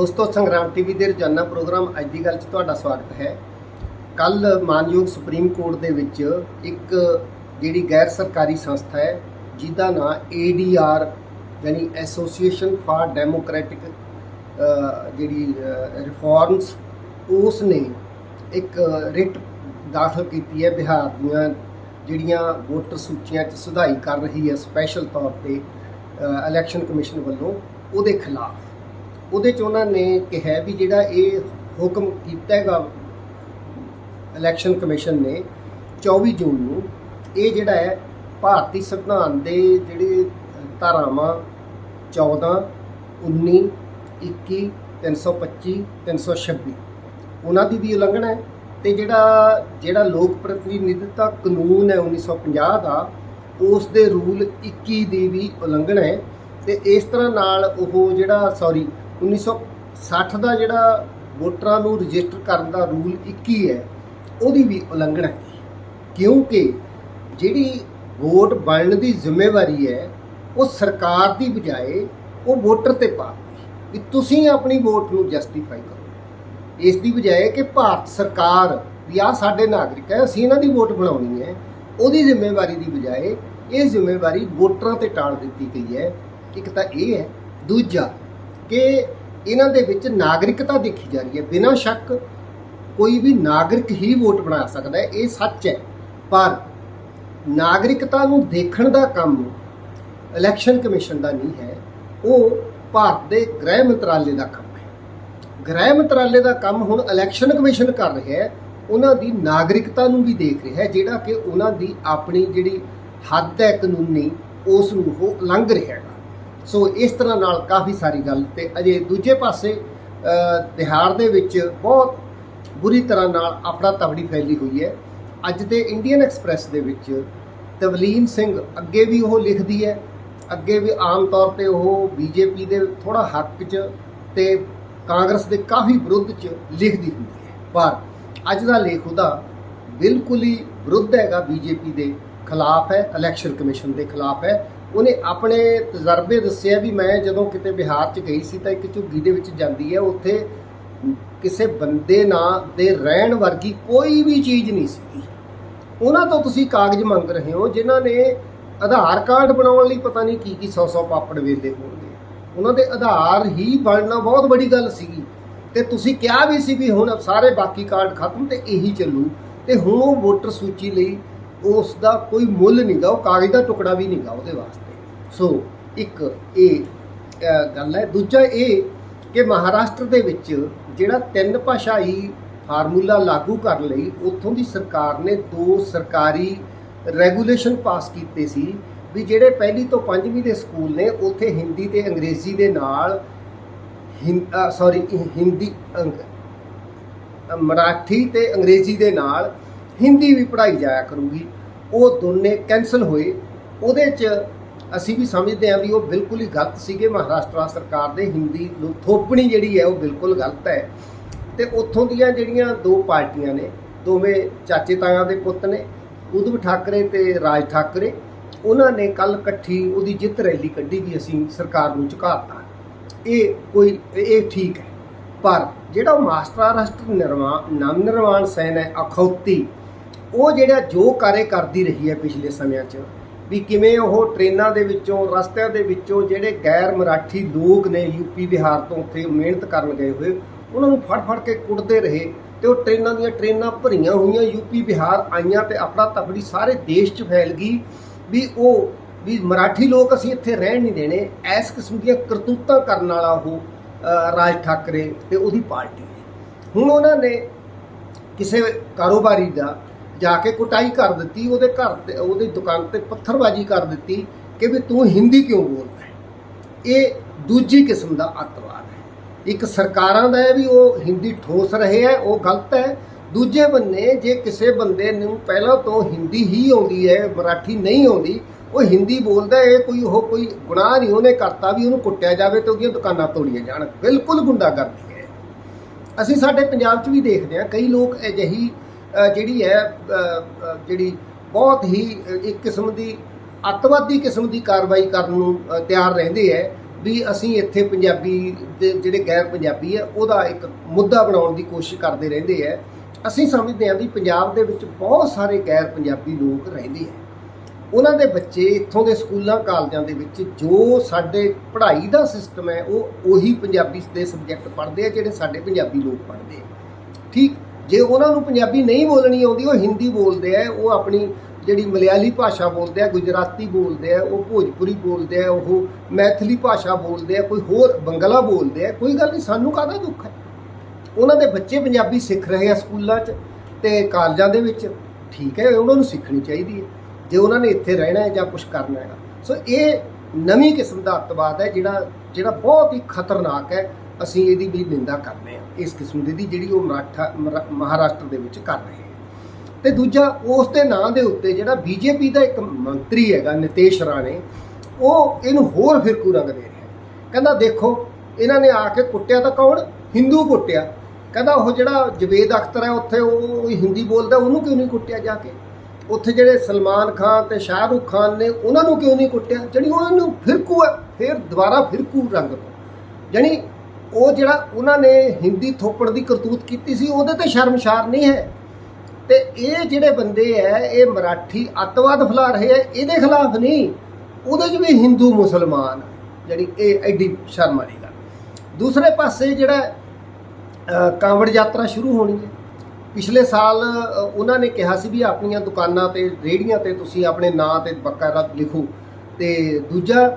ਦੋਸਤੋ, ਸੰਗਰਾਮ ਟੀਵੀ ਦੇ ਰੋਜ਼ਾਨਾ ਪ੍ਰੋਗਰਾਮ ਅੱਜ ਦੀ ਗੱਲ 'ਚ ਤੁਹਾਡਾ ਸਵਾਗਤ ਹੈ। ਕੱਲ ਮਾਨਯੋਗ ਸੁਪਰੀਮ ਕੋਰਟ ਦੇ ਵਿੱਚ ਇੱਕ ਜਿਹੜੀ ਗੈਰ ਸਰਕਾਰੀ ਸੰਸਥਾ ਹੈ, ਜਿਹਦਾ ਨਾਮ ADR ਯਾਨੀ ਐਸੋਸੀਏਸ਼ਨ ਫਾਰ ਡੈਮੋਕ੍ਰੈਟਿਕ ਜਿਹੜੀ ਰਿਫਾਰਮਸ ਉਸ ਨੇ ਇੱਕ ਰਿਟ ਦਾਖਲ ਕੀਤੀ ਹੈ ਬਿਹਾਰ ਦੀਆਂ ਜਿਹੜੀਆਂ ਵੋਟਰ ਸੂਚੀਆਂ 'ਚ ਸੁਧਾਈ ਕਰ ਰਹੀ ਹੈ ਸਪੈਸ਼ਲ ਤੌਰ ਤੇ ਇਲੈਕਸ਼ਨ ਕਮਿਸ਼ਨ ਵੱਲੋਂ, ਉਹਦੇ ਖਿਲਾਫ। ਉਹਦੇ 'ਚ ਉਹਨਾਂ ਨੇ ਕਿਹਾ ਵੀ ਜਿਹੜਾ ਇਹ ਹੁਕਮ ਕੀਤਾ ਹੈਗਾ ਇਲੈਕਸ਼ਨ ਕਮਿਸ਼ਨ ਨੇ 24 ਜੂਨ ਨੂੰ, ਇਹ ਜਿਹੜਾ ਹੈ ਭਾਰਤੀ ਸੰਵਿਧਾਨ ਦੇ ਜਿਹੜੇ ਧਾਰਾਵਾਂ 14 19 21 325 326 ਉਹਨਾਂ ਦੀ ਵੀ ਉਲੰਘਣਾ ਹੈ ਤੇ ਜਿਹੜਾ ਜਿਹੜਾ ਲੋਕ ਪ੍ਰਤੀਨਿਧਤਾ ਕਾਨੂੰਨ ਹੈ 1950 ਦਾ, ਉਸ ਦੇ ਰੂਲ 21 ਦੀ ਵੀ ਉਲੰਘਣਾ ਹੈ ਤੇ ਇਸ ਤਰ੍ਹਾਂ ਨਾਲ ਉਹ ਜਿਹੜਾ ਸੌਰੀ 1960 ਦਾ ਜਿਹੜਾ ਵੋਟਰਾਂ ਨੂੰ ਰਜਿਸਟਰ ਕਰਨ ਦਾ ਰੂਲ 21 ਹੈ, ਉਹਦੀ ਵੀ ਉਲੰਘਣਾ ਹੈ। ਕਿਉਂਕਿ ਜਿਹੜੀ ਵੋਟ ਬਣਨ ਦੀ ਜ਼ਿੰਮੇਵਾਰੀ ਹੈ, ਉਹ ਸਰਕਾਰ ਦੀ ਬਜਾਏ ਉਹ ਵੋਟਰ ਤੇ ਪਾਉਂਦੀ ਵੀ ਤੁਸੀਂ ਆਪਣੀ ਵੋਟ ਨੂੰ ਜਸਟੀਫਾਈ ਕਰੋ। ਇਸ ਦੀ ਬਜਾਏ ਕਿ ਭਾਰਤ ਸਰਕਾਰ ਵੀ ਆ ਸਾਡੇ ਨਾਗਰਿਕ ਹੈ, ਅਸੀਂ ਇਹਨਾਂ ਦੀ ਵੋਟ ਬਣਾਉਣੀ ਹੈ, ਉਹਦੀ ਜ਼ਿੰਮੇਵਾਰੀ ਦੀ ਬਜਾਏ ਇਹ ਜ਼ਿੰਮੇਵਾਰੀ ਵੋਟਰਾਂ ਤੇ ਟਾਲ ਦਿੱਤੀ ਗਈ ਹੈ। ਇੱਕ ਤਾਂ ਇਹ ਹੈ, ਦੂਜਾ ਕਿ ਇਹਨਾਂ ਦੇ ਵਿੱਚ ਨਾਗਰਿਕਤਾ ਦੇਖੀ ਜਾ ਰਹੀ ਹੈ। ਬਿਨਾਂ ਸ਼ੱਕ ਕੋਈ ਵੀ ਨਾਗਰਿਕ ਹੀ ਵੋਟ ਬਣਾ ਸਕਦਾ ਹੈ, ਇਹ ਸੱਚ ਹੈ। ਪਰ ਨਾਗਰਿਕਤਾ ਨੂੰ ਦੇਖਣ ਦਾ ਕੰਮ ਇਲੈਕਸ਼ਨ ਕਮਿਸ਼ਨ ਦਾ ਨਹੀਂ ਹੈ, ਉਹ ਭਾਰਤ ਦੇ ਗ੍ਰਹਿ ਮੰਤਰਾਲੇ ਦਾ ਕੰਮ ਹੈ। ਗ੍ਰਹਿ ਮੰਤਰਾਲੇ ਦਾ ਕੰਮ ਹੁਣ ਇਲੈਕਸ਼ਨ ਕਮਿਸ਼ਨ ਕਰ ਰਿਹਾ ਹੈ, ਉਹਨਾਂ ਦੀ ਨਾਗਰਿਕਤਾ ਨੂੰ ਵੀ ਦੇਖ ਰਿਹਾ ਹੈ, ਜਿਹੜਾ ਕਿ ਉਹਨਾਂ ਦੀ ਆਪਣੀ ਜਿਹੜੀ ਹੱਦ ਹੈ, ਕਾਨੂੰਨੀ, ਉਸ ਨੂੰ ਉਹ ਲੰਘ ਰਿਹਾ ਹੈਗਾ ਸੋ ਇਸ ਤਰ੍ਹਾਂ ਨਾਲ ਕਾਫੀ ਸਾਰੀ ਗੱਲ ਤੇ ਅਜੇ ਦੂਜੇ ਪਾਸੇ ਅ, ਬਿਹਾਰ ਦੇ ਵਿੱਚ ਬਹੁਤ ਬੁਰੀ ਤਰ੍ਹਾਂ ਨਾਲ ਆਪਣਾ ਤਵੜੀ ਫੈਲੀ ਹੋਈ ਹੈ। ਅੱਜ ਦੇ ਇੰਡੀਅਨ ਐਕਸਪ੍ਰੈਸ ਦੇ ਵਿੱਚ ਤਵਲੀਨ ਸਿੰਘ ਅੱਗੇ ਵੀ ਉਹ ਲਿਖਦੀ ਹੈ। ਅੱਗੇ ਵੀ ਆਮ ਤੌਰ ਤੇ ਉਹ ਬੀਜੇਪੀ ਦੇ ਥੋੜਾ ਹੱਕ 'ਚ ਤੇ ਕਾਂਗਰਸ ਦੇ ਕਾਫੀ ਵਿਰੁੱਧ 'ਚ ਲਿਖਦੀ ਹੁੰਦੀ ਹੈ। ਪਰ ਅੱਜ ਦਾ ਲੇਖ ਉਹਦਾ ਬਿਲਕੁਲ ਹੀ ਵਿਰੁੱਧ ਹੈਗਾ ਬੀਜੇਪੀ ਦੇ ਖਿਲਾਫ ਹੈ ਇਲੈਕਸ਼ਨ ਕਮਿਸ਼ਨ ਦੇ ਖਿਲਾਫ ਹੈ। ਉਹਨੇ ਆਪਣੇ ਤਜਰਬੇ ਦੱਸਿਆ ਵੀ ਮੈਂ ਜਦੋਂ ਕਿਤੇ ਬਿਹਾਰ 'ਚ ਗਈ ਸੀ ਤਾਂ ਇੱਕ ਝੁੱਗੀ ਦੇ ਵਿੱਚ ਜਾਂਦੀ ਹੈ, ਉੱਥੇ ਕਿਸੇ ਬੰਦੇ ਨਾਂ ਦੇ ਰਹਿਣ ਵਰਗੀ ਕੋਈ ਵੀ ਚੀਜ਼ ਨਹੀਂ ਸੀ ਉਹਨਾਂ ਤੋਂ ਤੁਸੀਂ ਕਾਗਜ਼ ਮੰਗ ਰਹੇ ਹੋ, ਜਿਨ੍ਹਾਂ ਨੇ ਆਧਾਰ ਕਾਰਡ ਬਣਾਉਣ ਲਈ ਪਤਾ ਨਹੀਂ ਕੀ ਕੀ 100 100 ਪਾਪੜ ਵੇਲੇ ਹੋਣਗੇ। ਉਹਨਾਂ ਦੇ ਆਧਾਰ ਹੀ ਬਣਨਾ ਬਹੁਤ ਵੱਡੀ ਗੱਲ ਸੀਗੀ। ਤੇ ਤੁਸੀਂ ਕਿਹਾ ਵੀ ਸੀ ਵੀ ਹੁਣ ਸਾਰੇ ਬਾਕੀ ਕਾਰਡ ਖਤਮ ਤੇ ਇਹੀ ਚੱਲੂ। ਤੇ ਹੁਣ ਉਹ ਵੋਟਰ ਸੂਚੀ ਲਈ ਉਸ ਦਾ ਕੋਈ ਮੁੱਲ ਨਹੀਂਗਾ ਉਹ ਕਾਗਜ਼ ਦਾ ਟੁਕੜਾ ਵੀ ਨਹੀਂਗਾ ਉਹਦੇ ਵਾਸਤੇ। ਸੋ, ਇੱਕ ਇਹ ਗੱਲ ਹੈ। ਦੂਜਾ ਇਹ ਕਿ ਮਹਾਰਾਸ਼ਟਰ ਦੇ ਵਿੱਚ ਜਿਹੜਾ ਤਿੰਨ ਭਾਸ਼ਾਈ ਫਾਰਮੂਲਾ ਲਾਗੂ ਕਰਨ ਲਈ ਉੱਥੋਂ ਦੀ ਸਰਕਾਰ ਨੇ ਦੋ ਸਰਕਾਰੀ ਰੈਗੂਲੇਸ਼ਨ ਪਾਸ ਕੀਤੇ ਸੀ ਵੀ ਜਿਹੜੇ ਪਹਿਲੀ ਤੋਂ ਪੰਜਵੀਂ ਦੇ ਸਕੂਲ ਨੇ, ਉੱਥੇ ਹਿੰਦੀ ਤੇ ਅੰਗਰੇਜ਼ੀ ਦੇ ਨਾਲ ਸੌਰੀ ਹਿੰਦੀ, ਅੰਗ- ਮਰਾਠੀ ਤੇ ਅੰਗਰੇਜ਼ੀ ਦੇ ਨਾਲ ਹਿੰਦੀ ਵੀ ਪੜ੍ਹਾਈ ਜਾਇਆ ਕਰੂਗੀ। ਉਹ ਦੋਨੇ ਕੈਨਸਲ ਹੋਏ। ਉਹਦੇ 'ਚ ਅਸੀਂ ਵੀ ਸਮਝਦੇ ਹਾਂ ਵੀ ਉਹ ਬਿਲਕੁਲ ਹੀ ਗਲਤ ਸੀਗੇ। ਮਹਾਰਾਸ਼ਟਰ ਸਰਕਾਰ ਦੇ ਹਿੰਦੀ ਨੂੰ ਥੋਪਣੀ ਜਿਹੜੀ ਹੈ, ਉਹ ਬਿਲਕੁਲ ਗਲਤ ਹੈ। ਤੇ ਉੱਥੋਂ ਦੀਆਂ ਜਿਹੜੀਆਂ ਦੋ ਪਾਰਟੀਆਂ ਨੇ, ਦੋਵੇਂ ਚਾਚੇ ਤਾਇਆ ਦੇ ਪੁੱਤ ਨੇ ਉਧਵ ਠਾਕਰੇ ਤੇ ਰਾਜ ਠਾਕਰੇ, ਉਹਨਾਂ ਨੇ ਕੱਲ ਇਕੱਠੀ ਉਹਦੀ ਜਿੱਤ ਰੈਲੀ ਕੱਢੀ ਵੀ ਅਸੀਂ ਸਰਕਾਰ ਨੂੰ ਝੁਕਾਤਾ ਇਹ ਕੋਈ, ਇਹ ਠੀਕ ਹੈ। ਪਰ ਜਿਹੜਾ ਮਾਸਟਰ ਰਾਸ਼ਟਰ ਨਿਰਮਾਣ ਨਵ ਨਿਰਮਾਣ ਸੈਨ ਹੈ, ਅਖੌਤੀ ਉਹ ਜਿਹੜਾ ਜੋ ਕਾਰੇ ਕਰਦੀ ਰਹੀ ਹੈ ਪਿਛਲੇ ਸਮਿਆਂ 'ਚ, ਵੀ ਕਿਵੇਂ ਉਹ ਟ੍ਰੇਨਾਂ ਦੇ ਵਿੱਚੋਂ, ਰਸਤਿਆਂ ਦੇ ਵਿੱਚੋਂ ਜਿਹੜੇ ਗੈਰ ਮਰਾਠੀ ਲੋਕ ਨੇ ਯੂਪੀ ਬਿਹਾਰ ਤੋਂ ਉੱਥੇ ਮਿਹਨਤ ਕਰਨ ਗਏ ਹੋਏ, ਉਹਨਾਂ ਨੂੰ ਫੜ ਫੜ ਕੇ ਕੁੱਟਦੇ ਰਹੇ ਤੇ ਉਹ ਟ੍ਰੇਨਾਂ ਦੀਆਂ ਟ੍ਰੇਨਾਂ ਭਰੀਆਂ ਹੋਈਆਂ ਯੂਪੀ ਬਿਹਾਰ ਆਈਆਂ ਤੇ ਆਪਣਾ ਤਫੜੀ ਸਾਰੇ ਦੇਸ਼ 'ਚ ਫੈਲ ਗਈ ਵੀ ਉਹ, ਵੀ ਮਰਾਠੀ ਲੋਕ ਅਸੀਂ ਇੱਥੇ ਰਹਿਣ ਨਹੀਂ ਦੇਣੇ, ਐਸ ਕਿਸਮ ਦੀਆਂ ਕਰਤੂਤਾਂ ਕਰਨ ਵਾਲਾ ਉਹ ਰਾਜ ਠਾਕਰੇ ਤੇ ਉਹਦੀ ਪਾਰਟੀ ਹੁਣ ਉਹਨਾਂ ਨੇ ਕਿਸੇ ਕਾਰੋਬਾਰੀ ਦਾ ਜਾ ਕੇ ਕੁਟਾਈ ਕਰ ਦਿੱਤੀ ਉਹਦੇ ਘਰ ਤੇ ਉਹਦੀ ਦੁਕਾਨ ਤੇ ਪੱਥਰਬਾਜ਼ੀ ਕਰ ਦਿੱਤੀ ਕਿ ਵੀ ਤੂੰ ਹਿੰਦੀ ਕਿਉਂ ਬੋਲਦਾ ਹੈ? ਇਹ ਦੂਜੀ ਕਿਸਮ ਦਾ ਅੱਤਵਾਦ ਹੈ। ਇੱਕ ਸਰਕਾਰਾਂ ਦਾ ਹੈ ਵੀ ਉਹ ਹਿੰਦੀ ਠੋਸ ਰਹੇ ਹੈ ਉਹ ਗਲਤ ਹੈ। ਦੂਜੇ ਬੰਨੇ ਜੇ ਕਿਸੇ ਬੰਦੇ ਨੂੰ ਪਹਿਲਾਂ ਤੋਂ ਹਿੰਦੀ ਹੀ ਆਉਂਦੀ ਹੈ ਮਰਾਠੀ ਨਹੀਂ ਆਉਂਦੀ ਉਹ ਹਿੰਦੀ ਬੋਲਦਾ ਹੈ, ਇਹ ਕੋਈ ਉਹ ਕੋਈ ਗੁਨਾਹ ਨਹੀਂ ਉਹਨੇ ਕਰਤਾ ਵੀ ਉਹਨੂੰ ਕੁੱਟਿਆ ਜਾਵੇ ਤੇ ਉਹਦੀਆਂ ਦੁਕਾਨਾਂ ਤੋੜੀਆਂ ਜਾਣ। ਬਿਲਕੁਲ ਗੁੰਡਾਗਰਦੀ ਹੈ। ਅਸੀਂ ਸਾਡੇ ਪੰਜਾਬ 'ਚ ਵੀ ਦੇਖਦੇ ਹਾਂ ਕਈ ਲੋਕ ਅਜਿਹੀ ਜਿਹੜੀ ਹੈ ਜਿਹੜੀ ਬਹੁਤ ਹੀ ਇੱਕ ਕਿਸਮ ਦੀ ਅੱਤਵਾਦੀ ਕਿਸਮ ਦੀ ਕਾਰਵਾਈ ਕਰਨ ਨੂੰ ਤਿਆਰ ਰਹਿੰਦੇ ਹੈ ਵੀ ਅਸੀਂ ਇੱਥੇ ਪੰਜਾਬੀ ਦੇ ਜਿਹੜੇ ਗੈਰ ਪੰਜਾਬੀ ਹੈ, ਉਹਦਾ ਇੱਕ ਮੁੱਦਾ ਬਣਾਉਣ ਦੀ ਕੋਸ਼ਿਸ਼ ਕਰਦੇ ਰਹਿੰਦੇ ਹੈ। ਅਸੀਂ ਸਮਝਦੇ ਹਾਂ ਵੀ ਪੰਜਾਬ ਦੇ ਵਿੱਚ ਬਹੁਤ ਸਾਰੇ ਗੈਰ ਪੰਜਾਬੀ ਲੋਕ ਰਹਿੰਦੇ ਹੈ। ਉਹਨਾਂ ਦੇ ਬੱਚੇ ਇੱਥੋਂ ਦੇ ਸਕੂਲਾਂ, ਕਾਲਜਾਂ ਦੇ ਵਿੱਚ ਜੋ ਸਾਡੇ ਪੜ੍ਹਾਈ ਦਾ ਸਿਸਟਮ ਹੈ, ਉਹ ਉਹੀ ਪੰਜਾਬੀ ਦੇ ਸਬਜੈਕਟ ਪੜ੍ਹਦੇ ਆ, ਜਿਹੜੇ ਸਾਡੇ ਪੰਜਾਬੀ ਲੋਕ ਪੜ੍ਹਦੇ ਆ। ਠੀਕ ਜੇ ਉਹਨਾਂ ਨੂੰ ਪੰਜਾਬੀ ਨਹੀਂ ਬੋਲਣੀ ਆਉਂਦੀ, ਉਹ ਹਿੰਦੀ ਬੋਲਦੇ ਆ, ਉਹ ਆਪਣੀ ਜਿਹੜੀ ਮਲਿਆਲੀ ਭਾਸ਼ਾ ਬੋਲਦੇ ਆ, ਗੁਜਰਾਤੀ ਬੋਲਦੇ ਆ, ਉਹ ਭੋਜਪੁਰੀ ਬੋਲਦੇ ਆ, ਉਹ ਮੈਥਲੀ ਭਾਸ਼ਾ ਬੋਲਦੇ ਆ, ਕੋਈ ਹੋਰ ਬੰਗਲਾ ਬੋਲਦੇ ਆ, ਕੋਈ ਗੱਲ ਨਹੀਂ, ਸਾਨੂੰ ਕਾਹਦਾ ਦੁੱਖ ਹੈ? ਉਹਨਾਂ ਦੇ ਬੱਚੇ ਪੰਜਾਬੀ ਸਿੱਖ ਰਹੇ ਆ ਸਕੂਲਾਂ 'ਚ ਤੇ ਕਾਲਜਾਂ ਦੇ ਵਿੱਚ, ਠੀਕ ਹੈ, ਉਹਨਾਂ ਨੂੰ ਸਿੱਖਣੀ ਚਾਹੀਦੀ ਹੈ, ਜੇ ਉਹਨਾਂ ਨੇ ਇੱਥੇ ਰਹਿਣਾ ਹੈ ਜਾਂ ਕੁਝ ਕਰਨਾ ਹੈਗਾ। ਸੋ ਇਹ ਨਵੀਂ ਕਿਸਮ ਦਾ ਅੱਤਵਾਦ ਹੈ, ਜਿਹੜਾ ਜਿਹੜਾ ਬਹੁਤ ਹੀ ਖਤਰਨਾਕ ਹੈ ਅਸੀਂ ਇਹਦੀ ਵੀ ਨਿੰਦਾ ਕਰਦੇ ਹਾਂ ਇਸ ਕਿਸਮ ਦੀ, ਜਿਹੜੀ ਉਹ ਮਰਾਠਾ, ਮਰਾ- ਮਹਾਰਾਸ਼ਟਰ ਦੇ ਵਿੱਚ ਕਰ ਰਹੇ ਹੈ ਤੇ ਦੂਜਾ, ਉਸ ਦੇ ਨਾਂ ਦੇ ਉੱਤੇ ਜਿਹੜਾ ਬੀਜੇਪੀ ਦਾ ਇੱਕ ਮੰਤਰੀ ਹੈਗਾ, ਨਿਤੇਸ਼ ਰਾਣੇ, ਉਹ ਇਹਨੂੰ ਹੋਰ ਫਿਰਕੂ ਰੰਗ ਦੇ ਰਿਹਾ ਕਹਿੰਦਾ, ਦੇਖੋ, ਇਹਨਾਂ ਨੇ ਆ ਕੇ ਕੁੱਟਿਆ ਤਾਂ ਕੌਣ? ਹਿੰਦੂ ਕੁੱਟਿਆ। ਕਹਿੰਦਾ, ਉਹ ਜਿਹੜਾ ਜਵੇਦ ਅਖਤਰ ਹੈ, ਉੱਥੇ ਉਹ ਹਿੰਦੀ ਬੋਲਦਾ, ਉਹਨੂੰ ਕਿਉਂ ਨਹੀਂ ਕੁੱਟਿਆ ਜਾ ਕੇ? ਉੱਥੇ ਜਿਹੜੇ ਸਲਮਾਨ ਖਾਨ ਤੇ ਸ਼ਾਹਰੁਖ ਖਾਨ ਨੇ, ਉਹਨਾਂ ਨੂੰ ਕਿਉਂ ਨਹੀਂ ਕੁੱਟਿਆ? ਜਿਹੜੀ ਉਹਨਾਂ ਨੂੰ ਫਿਰਕੂ ਹੈ, ਫਿਰ ਦੁਬਾਰਾ ਫਿਰਕੂ ਰੰਗ ਤੋਂ ਜਾਣੀ ਉਹ ਜਿਹੜਾ ਉਹਨਾਂ ਨੇ ਹਿੰਦੀ ਥੋਪੜ ਦੀ ਕਰਤੂਤ ਕੀਤੀ ਸੀ, ਉਹਦੇ ਤੇ ਸ਼ਰਮਸ਼ਾਰ ਨਹੀਂ ਹੈ। ਤੇ ਇਹ ਜਿਹੜੇ ਬੰਦੇ ਐ ਇਹ ਮਰਾਠੀ ਅੱਤਵਾਦ ਫੈਲਾ ਰਹੇ ਐ ਇਹਦੇ ਖਿਲਾਫ ਨਹੀਂ, ਉਹਦੇ 'ਚ ਵੀ ਹਿੰਦੂ ਮੁਸਲਮਾਨ, ਜਿਹੜੀ ਇਹ ਐਡੀ ਸ਼ਰਮ ਵਾਲੀ ਗੱਲ। ਦੂਸਰੇ ਪਾਸੇ ਜਿਹੜਾ ਕਾਂਵੜ ਯਾਤਰਾ ਸ਼ੁਰੂ ਹੋਣੀ ਹੈ। ਪਿਛਲੇ ਸਾਲ ਉਹਨਾਂ ਨੇ ਕਿਹਾ ਸੀ ਵੀ ਆਪਣੀਆਂ ਦੁਕਾਨਾਂ ਤੇ, ਰੇਹੜੀਆਂ ਤੇ ਤੁਸੀਂ ਆਪਣੇ ਨਾਂ ਤੇ ਬੱਕਾ ਬਕਾਇਦਾ ਲਿਖੋ। ਤੇ ਦੂਜਾ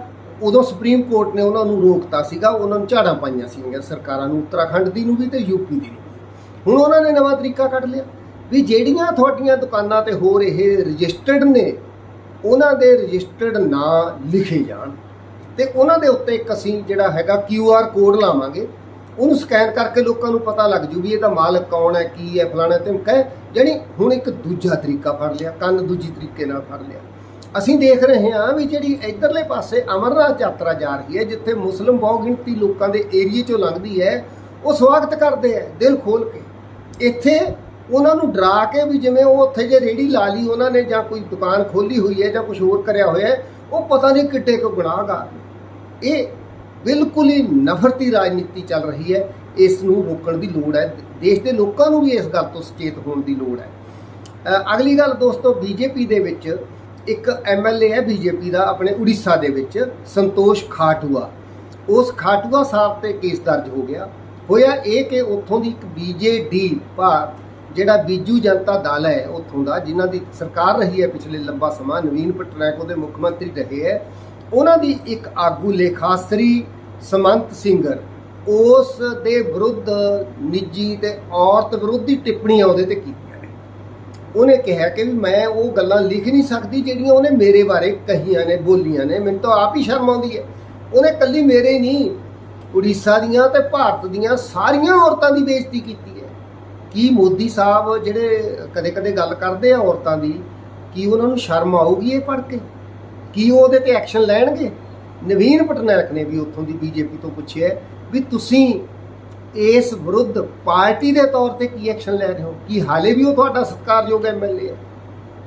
ਉਦੋਂ ਸੁਪਰੀਮ ਕੋਰਟ ਨੇ ਉਹਨਾਂ ਨੂੰ ਰੋਕਤਾ ਸੀਗਾ, ਉਹਨਾਂ ਨੂੰ ਝਾੜਾਂ ਪਾਈਆਂ ਸੀਗੀਆਂ ਸਰਕਾਰਾਂ ਨੂੰ, ਉੱਤਰਾਖੰਡ ਦੀ ਨੂੰ ਵੀ ਤੇ ਯੂਪੀ ਦੀ ਨੂੰ ਵੀ। ਹੁਣ ਉਹਨਾਂ ਨੇ ਨਵਾਂ ਤਰੀਕਾ ਕੱਢ ਲਿਆ ਵੀ ਜਿਹੜੀਆਂ ਤੁਹਾਡੀਆਂ ਦੁਕਾਨਾਂ ਤੇ ਹੋਰ ਇਹ ਰਜਿਸਟਰਡ ਨੇ, ਉਹਨਾਂ ਦੇ ਰਜਿਸਟਰਡ ਨਾਂ ਲਿਖੇ ਜਾਣ। ਤੇ ਉਹਨਾਂ ਦੇ ਉੱਤੇ ਇੱਕ ਅਸੀਂ ਜਿਹੜਾ ਹੈਗਾ ਕਿਊ ਆਰ ਕੋਡ ਲਾਵਾਂਗੇ, ਉਹਨੂੰ ਸਕੈਨ ਕਰਕੇ ਲੋਕਾਂ ਨੂੰ ਪਤਾ ਲੱਗ ਜੂ ਵੀ ਇਹਦਾ ਮਾਲਕ ਕੌਣ ਹੈ, ਕੀ ਹੈ, ਫਲਾਣਾ ਤੇ ਕਹੇ ਜਿਹੜੀ ਹੁਣ ਇੱਕ ਦੂਜਾ ਤਰੀਕਾ ਫੜ ਲਿਆ, ਕੰਨ ਦੂਜੀ ਤਰੀਕੇ ਨਾਲ ਫੜ ਲਿਆ। ਅਸੀਂ ਦੇਖ ਰਹੇ ਹਾਂ ਵੀ ਜਿਹੜੀ ਇਧਰਲੇ ਪਾਸੇ ਅਮਰਨਾਥ ਯਾਤਰਾ ਜਾ ਰਹੀ ਹੈ, ਜਿੱਥੇ ਮੁਸਲਮ ਬਹੁ ਗਿਣਤੀ ਲੋਕਾਂ ਦੇ ਏਰੀਏ ਚੋਂ ਲੰਘਦੀ ਹੈ, ਉਹ ਸਵਾਗਤ ਕਰਦੇ ਆ ਦਿਲ ਖੋਲ ਕੇ। ਇੱਥੇ ਉਹਨਾਂ ਨੂੰ ਡਰਾ ਕੇ ਵੀ ਜਿਵੇਂ ਉਹ ਉੱਥੇ ਜੇ ਰੇੜੀ ਲਾ ਲਈ ਉਹਨਾਂ ਨੇ ਜਾਂ ਕੋਈ ਦੁਕਾਨ ਖੋਲੀ ਹੋਈ ਹੈ ਜਾਂ ਕੁਝ ਹੋਰ ਕਰਿਆ ਹੋਇਆ ਹੈ, ਉਹ ਪਤਾ ਨਹੀਂ ਕਿੱਡੇ ਕੋ ਗੁਨਾਹਗਾਰ ਨੇ। ਇਹ ਬਿਲਕੁਲ ਹੀ ਨਫ਼ਰਤੀ ਰਾਜਨੀਤੀ ਚੱਲ ਰਹੀ ਹੈ, ਇਸ ਨੂੰ ਰੋਕਣ ਦੀ ਲੋੜ ਹੈ, ਦੇਸ਼ ਦੇ ਲੋਕਾਂ ਨੂੰ ਵੀ ਇਸ ਗੱਲ ਤੋਂ ਸੁਚੇਤ ਹੋਣ ਦੀ ਲੋੜ ਹੈ। ਅਗਲੀ ਗੱਲ ਦੋਸਤੋ, ਬੀਜੇਪੀ ਦੇ ਵਿੱਚ ਇੱਕ ਐਮਐਲਏ ਹੈ ਬੀਜੇਪੀ ਦਾ ਆਪਣੇ ਉੜੀਸਾ ਦੇ ਵਿੱਚ, ਸੰਤੋਸ਼ ਖਾਟੂਆ। ਉਸ ਖਾਟੂਆ ਸਾਹਿਬ ਤੇ ਕੇਸ ਦਰਜ ਹੋ ਗਿਆ। ਹੋਇਆ ਇਹ ਕਿ ਉੱਥੋਂ ਦੀ ਇੱਕ ਬੀਜੇਡੀ ਭਾਰਤ ਜਿਹੜਾ ਬੀਜੂ ਜਨਤਾ ਦਲ ਹੈ ਉੱਥੋਂ ਦਾ, ਜਿਨ੍ਹਾਂ ਦੀ ਸਰਕਾਰ ਰਹੀ ਹੈ ਪਿਛਲੇ ਲੰਬਾ ਸਮਾਂ, ਨਵੀਨ ਪਟਨਾਇਕ ਉਹਦੇ ਮੁੱਖ ਮੰਤਰੀ ਰਹੇ ਹੈ, ਉਹਨਾਂ ਦੀ ਇੱਕ ਆਗੂ ਲੇਖਾਸਰੀ ਸਮੰਤ ਸਿੰਘਰ ਉਸ ਦੇ ਵਿਰੁੱਧ ਨਿੱਜੀ ਤੇ ਔਰਤ ਵਿਰੋਧੀ ਟਿੱਪਣੀਆਂ ਉਹਦੇ ਤੇ ਕੀਤੀਆਂ। ਉਹਨੇ ਕਿਹਾ ਕਿ ਵੀ ਮੈਂ ਉਹ ਗੱਲਾਂ ਲਿਖ ਨਹੀਂ ਸਕਦੀ ਜਿਹੜੀਆਂ ਉਹਨੇ ਮੇਰੇ ਬਾਰੇ ਕਹੀਆਂ ਨੇ, ਬੋਲੀਆਂ ਨੇ। ਮੈਨੂੰ ਤਾਂ ਆਪ ਹੀ ਸ਼ਰਮ ਆਉਂਦੀ ਹੈ। ਉਹਨੇ ਕੱਲੀ ਮੇਰੇ ਨਹੀਂ, ਉੜੀਸਾ ਦੀਆਂ ਤੇ ਭਾਰਤ ਦੀਆਂ ਸਾਰੀਆਂ ਔਰਤਾਂ ਦੀ ਬੇਇੱਜ਼ਤੀ ਕੀਤੀ ਹੈ। ਕੀ ਮੋਦੀ ਸਾਹਿਬ ਜਿਹੜੇ ਕਦੇ-ਕਦੇ ਗੱਲ ਕਰਦੇ ਆ ਔਰਤਾਂ ਦੀ, ਕੀ ਉਹਨਾਂ ਨੂੰ ਸ਼ਰਮ ਆਊਗੀ ਇਹ ਪੜ੍ਹ ਕੇ? ਕੀ ਉਹ ਉਹਦੇ ਤੇ ਐਕਸ਼ਨ ਲੈਣਗੇ? ਨਵੀਨ ਪਟਨਾਇਕ ਨੇ ਵੀ ਉੱਥੋਂ ਦੀ ਬੀਜੇਪੀ ਤੋਂ ਪੁੱਛਿਆ ਵੀ ਤੁਸੀਂ ਇਸ ਵਿਰੁੱਧ ਪਾਰਟੀ ਦੇ ਤੌਰ ਤੇ ਕੀ ਐਕਸ਼ਨ ਲੈ ਰਹੇ ਹੋ? ਕੀ ਹਾਲੇ ਵੀ ਉਹ ਤੁਹਾਡਾ ਸਤਿਕਾਰਯੋਗ ਐਮਐਲਏ ਹੈ?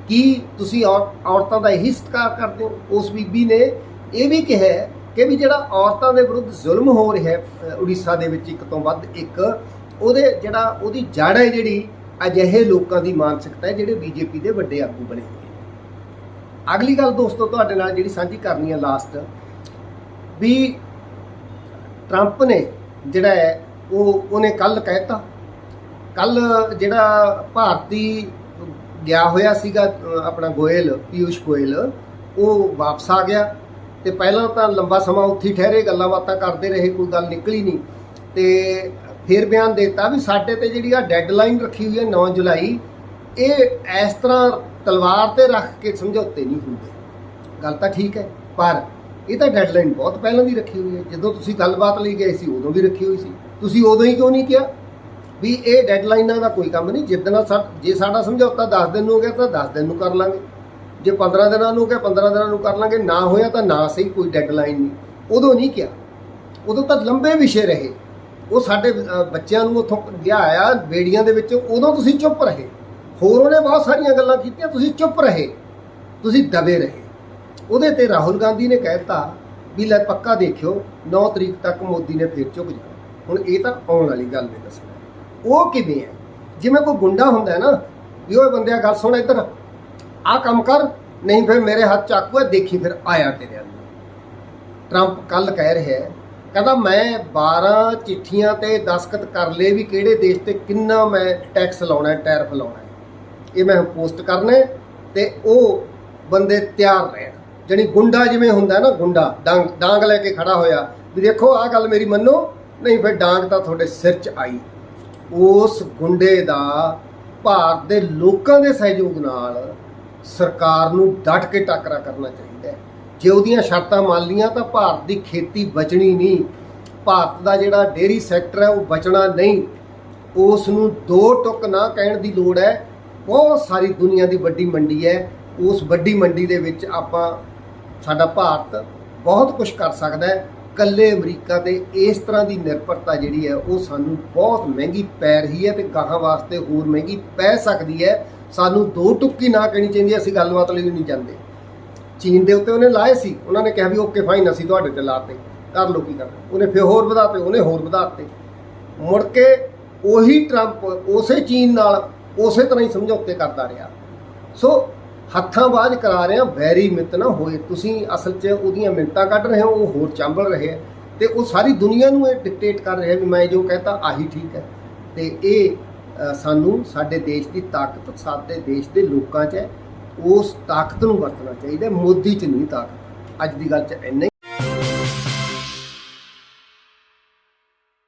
ਕੀ ਤੁਸੀਂ ਔਰ- ਔਰਤਾਂ ਦਾ ਇਹੀ ਸਤਿਕਾਰ ਕਰਦੇ ਹੋ? ਉਸ ਬੀਬੀ ਨੇ ਇਹ ਵੀ ਕਿਹਾ ਕਿ ਵੀ ਜਿਹੜਾ ਔਰਤਾਂ ਦੇ ਵਿਰੁੱਧ ਜ਼ੁਲਮ ਹੋ ਰਿਹਾ ਹੈ ਉੜੀਸਾ ਦੇ ਵਿੱਚ ਇੱਕ ਤੋਂ ਵੱਧ ਇੱਕ, ਉਹਦੇ ਜਿਹੜਾ ਉਹਦੀ ਜੜ ਹੈ ਜਿਹੜੀ ਅਜਿਹੇ ਲੋਕਾਂ ਦੀ ਮਾਨਸਿਕਤਾ ਹੈ ਜਿਹੜੇ ਬੀਜੇਪੀ ਦੇ ਵੱਡੇ ਆਗੂ ਬਣੇ ਹੋਏ ਅਗਲੀ ਗੱਲ ਦੋਸਤੋ, ਤੁਹਾਡੇ ਨਾਲ ਜਿਹੜੀ ਸਾਂਝੀ ਕਰਨੀ ਹੈ ਲਾਸਟ ਵੀ ਟਰੰਪ ਨੇ ਜਿਹੜਾ ਹੈ ਉਹ ਉਹਨੇ ਕੱਲ ਕਹਿਤਾ। ਕੱਲ ਜਿਹੜਾ ਭਾਰਤੀ ਗਿਆ ਹੋਇਆ ਸੀਗਾ ਆਪਣਾ ਗੋਇਲ, ਪੀਯੂਸ਼ ਗੋਇਲ, ਉਹ ਵਾਪਸ ਆ ਗਿਆ। ਤੇ ਪਹਿਲਾਂ ਤਾਂ ਲੰਬਾ ਸਮਾਂ ਉੱਥੇ ਠਹਿਰੇ, ਗੱਲਾਂ ਬਾਤਾਂ ਕਰਦੇ ਰਹੇ, ਕੋਈ ਗੱਲ ਨਿਕਲੀ ਨਹੀਂ। ਤੇ ਫਿਰ ਬਿਆਨ ਦਿੱਤਾ ਵੀ ਸਾਡੇ ਤੇ ਜਿਹੜੀ ਆ ਡੈਡਲਾਈਨ ਰੱਖੀ ਹੋਈ ਹੈ 9 ਜੁਲਾਈ, ਇਹ ਇਸ ਤਰ੍ਹਾਂ ਤਲਵਾਰ ਤੇ ਰੱਖ ਕੇ ਸਮਝੌਤੇ ਨਹੀਂ ਹੁੰਦੇ। ਗੱਲ ਤਾਂ ਠੀਕ ਹੈ, ਪਰ ਇਹ ਤਾਂ ਡੈਡਲਾਈਨ ਬਹੁਤ ਪਹਿਲਾਂ ਦੀ ਰੱਖੀ ਹੋਈ ਹੈ। ਜਦੋਂ ਤੁਸੀਂ ਗੱਲਬਾਤ ਲਈ ਗਏ ਸੀ, ਉਦੋਂ ਵੀ ਰੱਖੀ ਹੋਈ ਸੀ। ਤੁਸੀਂ ਉਦੋਂ ਹੀ ਕਿਉਂ ਨਹੀਂ ਕਿਹਾ? ਵੀ ਇਹ ਡੈਡਲਾਈਨਾਂ ਦਾ ਕੋਈ ਕੰਮ ਨਹੀਂ। ਜਿੱਦਣਾ ਸਾ ਜੇ ਸਾਡਾ ਸਮਝੌਤਾ 10 ਦਿਨ ਨੂੰ ਹੋ ਗਿਆ ਤਾਂ 10 ਦਿਨ ਨੂੰ ਕਰ ਲਾਂਗੇ। ਜੇ 15 ਦਿਨਾਂ ਨੂੰ ਹੋ ਗਿਆ 15 ਦਿਨਾਂ ਨੂੰ ਕਰ ਲਾਂਗੇ। ਨਾ ਹੋਇਆ ਤਾਂ ਨਾ ਸਹੀ, ਕੋਈ ਡੈਡਲਾਈਨ ਨਹੀਂ। ਉਦੋਂ ਨਹੀਂ ਕਿਹਾ। ਉਦੋਂ ਤਾਂ ਲੰਬੇ ਵਿਸ਼ੇ ਰਹੇ। ਉਹ ਸਾਡੇ ਬੱਚਿਆਂ ਨੂੰ ਉੱਥੋਂ ਲਿਆਇਆ, ਬੇੜੀਆਂ ਦੇ ਵਿੱਚ। ਉਦੋਂ ਤੁਸੀਂ ਚੁੱਪ ਰਹੇ। ਹੋਰ ਉਹਨੇ ਬਹੁਤ ਸਾਰੀਆਂ ਗੱਲਾਂ ਕੀਤੀਆਂ। ਤੁਸੀਂ ਚੁੱਪ ਰਹੇ। ਤੁਸੀਂ ਦਬੇ ਰਹੇ। ਉਹਦੇ ਤੇ ਰਾਹੁਲ ਗਾਂਧੀ ਨੇ ਕਹਿਤਾ ਵੀ ਲੈ ਪੱਕਾ ਦੇਖਿਓ 9 ਤਰੀਕ ਤੱਕ ਮੋਦੀ ਨੇ ਫੇਰ ਝੁਕ ਜਾਣਾ। ਹੁਣ ਇਹ ਤਾਂ ਆਉਣ ਵਾਲੀ ਗੱਲ ਨਹੀਂ ਦੱਸਣਾ ਉਹ ਕਿਵੇਂ ਹੈ? ਜਿਵੇਂ ਕੋਈ ਗੁੰਡਾ ਹੁੰਦਾ ਹੈ ਨਾ, ਵੀ ਉਹ ਬੰਦਿਆ ਗੱਲ ਸੁਣ ਇੱਧਰ। ਆਹ ਕੰਮ ਕਰ, ਨਹੀਂ ਫਿਰ ਮੇਰੇ ਹੱਥ ਚਾਕੂ ਹੈ ਦੇਖੀ ਫਿਰ ਆਇਆ ਤੇਰੇ ਅੰਦਰ। ਟਰੰਪ ਕੱਲ ਕਹਿ ਰਿਹਾ ਹੈ, ਕਹਿੰਦਾ ਮੈਂ 12 ਚਿੱਠੀਆਂ ਤੇ ਦਸਖਤ ਕਰ ਲਏ ਵੀ ਕਿਹੜੇ ਦੇਸ਼ ਤੇ ਕਿੰਨਾ ਮੈਂ ਟੈਕਸ ਲਾਉਣਾ ਹੈ ਟੈਰਿਫ ਲਾਉਣਾ ਹੈ। ਇਹ ਮੈਂ ਪੋਸਟ ਕਰਨੇ ਤੇ ਉਹ ਬੰਦੇ ਤਿਆਰ ਰਹਿਣ। ਜਣੀ ਗੁੰਡਾ ਜਿਵੇਂ ਹੁੰਦਾ ਨਾ, ਗੁੰਡਾ, ਡਾਂਗ ਡਾਂਗ ਲੈ ਕੇ ਖੜਾ ਹੋਇਆ। ਵੀ ਦੇਖੋ, ਆਹ ਗੱਲ ਮੇਰੀ ਮੰਨੋ ਨਹੀਂ ਫਿਰ ਡਾਂਗ ਤਾਂ ਤੁਹਾਡੇ ਸਿਰ 'ਚ ਆਈ। ਉਸ ਗੁੰਡੇ ਦਾ ਭਾਰਤ ਦੇ ਲੋਕਾਂ ਦੇ ਸਹਿਯੋਗ ਨਾਲ ਸਰਕਾਰ ਨੂੰ ਡਟ ਕੇ ਟੱਕਰਾ ਕਰਨਾ ਚਾਹੀਦਾ ਹੈ। ਜੇ ਉਹਦੀਆਂ ਸ਼ਰਤਾਂ ਮੰਨ ਲੀਆਂ ਤਾਂ ਭਾਰਤ ਦੀ ਖੇਤੀ ਬਚਣੀ ਨਹੀਂ। ਭਾਰਤ ਦਾ ਜਿਹੜਾ ਡੇਰੀ ਸੈਕਟਰ ਹੈ ਉਹ ਬਚਣਾ ਨਹੀਂ। ਉਸ ਨੂੰ ਦੋ ਟੁਕ ਨਾ ਕਹਿਣ ਦੀ ਲੋੜ ਹੈ। ਬਹੁਤ ਸਾਰੀ ਦੁਨੀਆ ਦੀ ਵੱਡੀ ਮੰਡੀ ਹੈ। ਉਸ ਵੱਡੀ ਮੰਡੀ ਦੇ ਵਿੱਚ ਆਪਾਂ, ਸਾਡਾ ਭਾਰਤ ਬਹੁਤ ਕੁਝ ਕਰ ਸਕਦਾ ਹੈ। ਕੱਲੇ ਅਮਰੀਕਾ ਤੇ ਇਸ ਤਰ੍ਹਾਂ ਦੀ ਨਿਰਭਰਤਾ ਜਿਹੜੀ ਹੈ, ਉਹ ਸਾਨੂੰ ਬਹੁਤ ਮਹਿੰਗੀ ਪੈ ਰਹੀ ਹੈ ਤੇ ਗਾਹਾਂ ਵਾਸਤੇ ਹੋਰ ਮਹਿੰਗੀ ਪੈ ਸਕਦੀ ਹੈ। ਸਾਨੂੰ ਦੋ ਟੁੱਕੀ ਨਾ ਕਹਿਣੀ ਚਾਹੀਦੀ, ਅਸੀਂ ਗੱਲਬਾਤ ਲਈ ਨਹੀਂ ਜਾਂਦੇ। ਚੀਨ ਦੇ ਉੱਤੇ ਉਹਨੇ ਲਾਏ ਸੀ, ਉਹਨਾਂ ਨੇ ਕਿਹਾ ਵੀ ਓਕੇ ਫਾਈਨ ਅਸੀਂ ਤੁਹਾਡੇ ਤੇ ਲਾਤੇ। ਕਰ ਲੋ ਕੀ ਕਰ ਉਹਨੇ ਫਿਰ ਹੋਰ ਵਧਾਤੇ, ਉਹਨੇ ਹੋਰ ਵਧਾਤੇ। ਮੁੜ ਕੇ ਉਹੀ ਟਰੰਪ ਉਸੇ ਚੀਨ ਨਾਲ ਉਸੇ ਤਰ੍ਹਾਂ ਹੀ ਸਮਝੌਤੇ ਕਰਦਾ ਰਿਹਾ। ਸੋ ਹੱਥਾਂ ਬਾਝ ਕਰਾ ਰਿਹਾ, ਵੈਰੀ ਮਿੱਤ ਨਾ ਹੋਏ। ਤੁਸੀਂ ਅਸਲ 'ਚ ਉਹਦੀਆਂ ਮਿੰਤਾਂ ਕੱਢ ਰਹੇ ਹੋ, ਉਹ ਹੋਰ ਚੰਬਲ ਰਹੇ ਹੈ ਤੇ ਉਹ ਸਾਰੀ ਦੁਨੀਆ ਨੂੰ ਇਹ ਡਿਕਟੇਟ ਕਰ ਰਿਹਾ ਵੀ ਮੈਂ ਜੋ ਕਹਤਾ, ਆਹੀ ਠੀਕ ਹੈ। ਤੇ ਇਹ ਸਾਨੂੰ ਸਾਡੇ ਦੇਸ਼ ਦੀ ਤਾਕਤ ਸਾਡੇ ਦੇਸ਼ ਦੇ ਲੋਕਾਂ 'ਚ ਹੈ। ਉਸ ਤਾਕਤ ਨੂੰ ਵਰਤਣਾ ਚਾਹੀਦਾ ਮੋਦੀ 'ਚ ਨਹੀਂ ਤਾਕਤ। ਅੱਜ ਦੀ ਗੱਲ 'ਚ ਇੰਨਾ ਹੀ